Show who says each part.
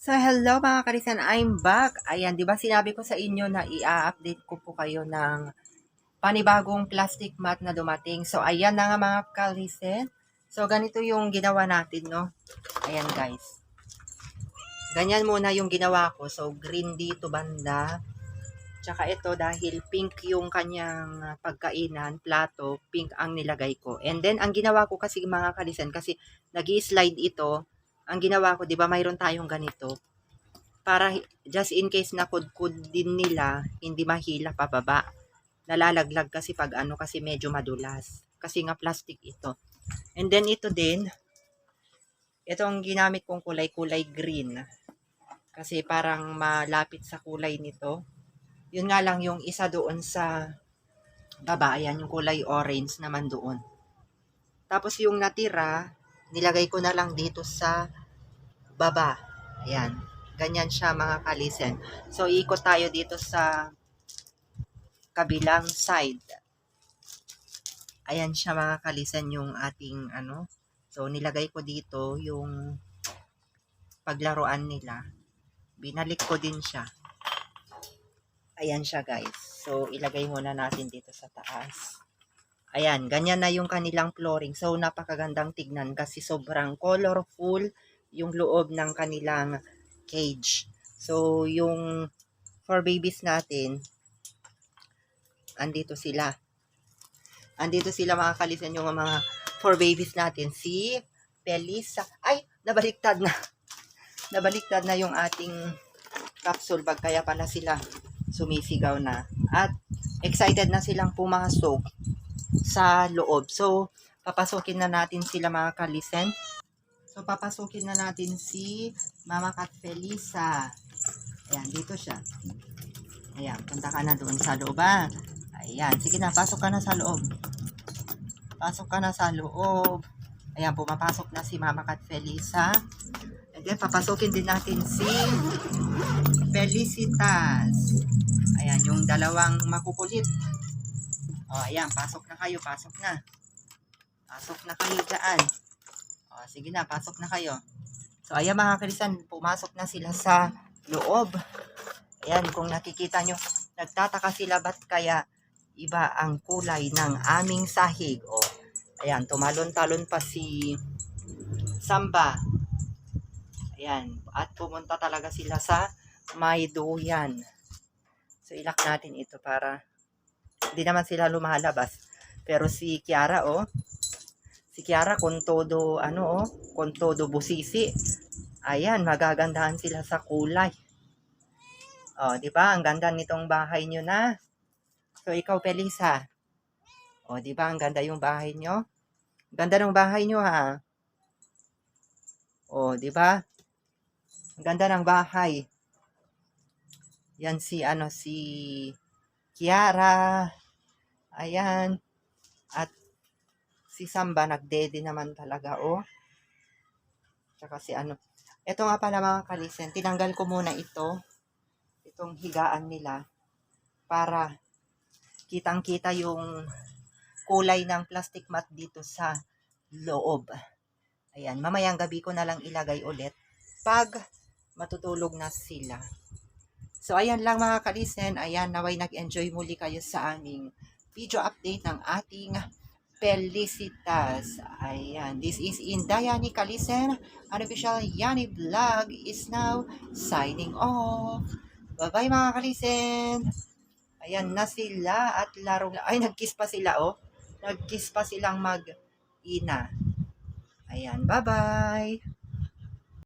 Speaker 1: So, hello mga karisan, I'm back. Ayan, di ba sinabi ko sa inyo na i-update ko po kayo ng panibagong plastic mat na dumating. So, ayan na nga mga karisan. So, ganito yung ginawa natin, no? Ayan, guys. Ganyan muna yung ginawa ko. So, green dito banda. Tsaka ito, dahil pink yung kanyang pagkainan, plato, pink ang nilagay ko. And then, ang ginawa ko kasi mga karisan, kasi nag slide ito, ang ginawa ko, 'di ba, mayroon tayong ganito. Para just in case na kudkud din nila, hindi mahila pababa. Nalalaglag kasi pag ano kasi medyo madulas. Kasi nga plastic ito. And then ito din, itong ginamit kong kulay-kulay green. Kasi parang malapit sa kulay nito. Yun nga lang yung isa doon sa baba, ayan yung kulay orange naman doon. Tapos yung natira, nilagay ko na lang dito sa baba. Ayan. Ganyan siya mga kalisen. So, ikot tayo dito sa kabilang side. Ayan siya mga kalisen yung ating ano. So, nilagay ko dito yung paglaruan nila. Binalik ko din siya. Ayan siya guys. So, ilagay muna natin dito sa taas. Ayan, ganyan na yung kanilang flooring. So, napakagandang tignan kasi sobrang colorful yung loob ng kanilang cage. So, yung for babies natin, andito sila. Andito sila mga kalisan yung mga for babies natin. Si Pelisa. Ay, nabaliktad na. Nabaliktad na yung ating capsule bag. Kaya pala sila sumisigaw na. At excited na silang pumasok sa loob. So, papasukin na natin sila mga kalisen. So, papasukin na natin si Mama Kat Felisa. Ayan, dito siya. Ayan, punta ka na doon sa loob, ah. Ayan, sige na, pasok ka na sa loob. Pasok ka na sa loob. Ayan, pumapasok na si Mama Kat Felisa. And then, papasukin din natin si Felicitas. Ayan, yung dalawang makukulit. O, ayan, pasok na kayo, pasok na. Pasok na kayo dyan. O, sige na, pasok na kayo. So, ayan mga kalisan, pumasok na sila sa loob. Ayan, kung nakikita nyo, nagtataka sila ba't kaya iba ang kulay ng aming sahig. O, ayan, tumalon-talon pa si Samba. Ayan, at pumunta talaga sila sa may duyan. So, ilak natin ito para hindi naman sila lumalabas. Pero si Kiara, oh, si Kiara con todo, ano, oh, con todo busisi. Ayan, magagandahan sila sa kulay. Oh, di ba? Ang ganda nitong bahay nyo na. So, ikaw, Pelisa. Oh, di ba? Ang ganda yung bahay nyo. Ganda ng bahay nyo, ha? Oh, di ba? Ang ganda ng bahay. Yan si, ano, si Kiara. Ayan. At si Samba, nagdede naman talaga, oh. Tsaka si ano. Ito nga pala mga kalisen, tinanggal ko muna ito. Itong higaan nila. Para kitang-kita yung kulay ng plastic mat dito sa loob. Ayan, mamayang gabi ko na lang ilagay ulit pag matutulog na sila. So, ayan lang mga kalisen. Ayan, naway nag-enjoy muli kayo sa aming video update ng ating Felicitas. Ayan, this is Indaya ni Kalisen. Unofficial Yani Vlog is now signing off. Bye-bye mga kalisen. Ayan na sila at larong Ay, nag-kiss pa sila, oh. Nag-kiss pa silang mag-ina. Ayan, bye-bye.